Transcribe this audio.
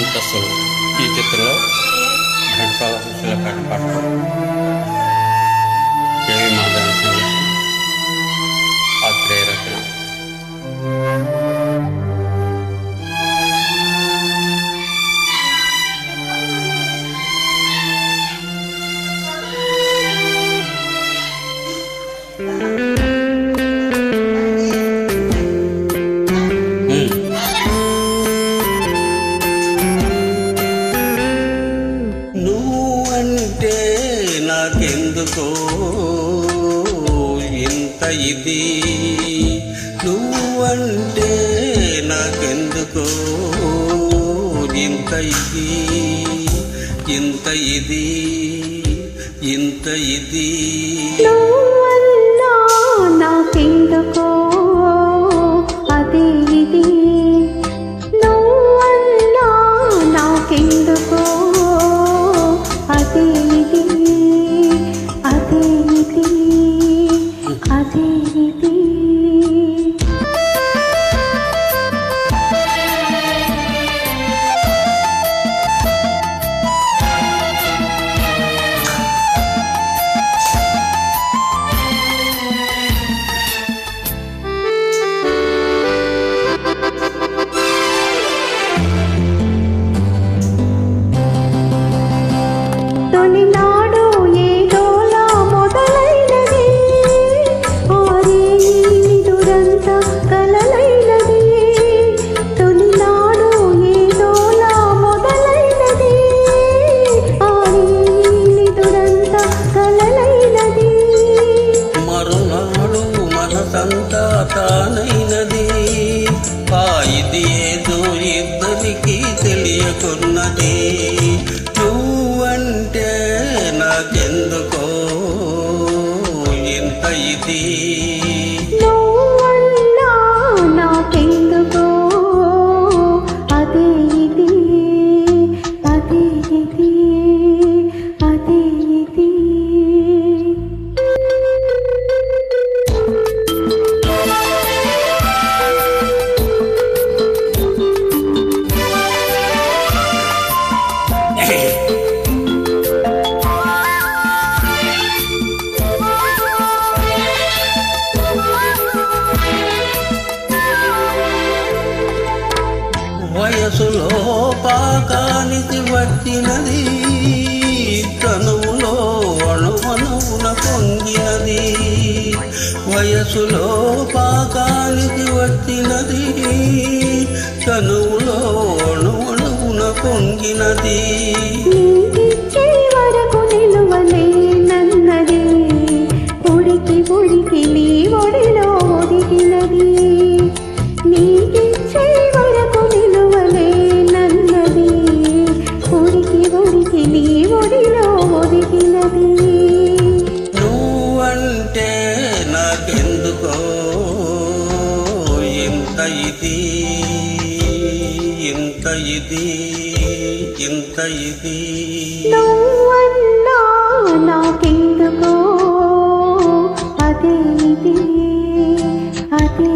antasel itu telah dan kalau silakan parkir నాకెందుకో? ఇంత ఇది. నువ్వంటే నాకెందుకో? ఇంత ఇది. ఇంత ఇది. ఇంత ఇది. నువ్వన్నా నాకెందుకో? తానైనది ఆ ఇది ఏదో ఇద్దరికి తెలియకున్నది. నువ్వంటే నాకెందుకో? ఇంత ఇది. మనసులో పాకానికి వచ్చినది తనువులో అణువణువున పొంగినది. వయసులో పాకానికి వచ్చినది తనువులో అణువణువున పొంగినది. నాకెందుకో ఇంత ఇది ఇంత ఇది ఇంత ఇది. నాకెందుకో? అదే ఇది అదే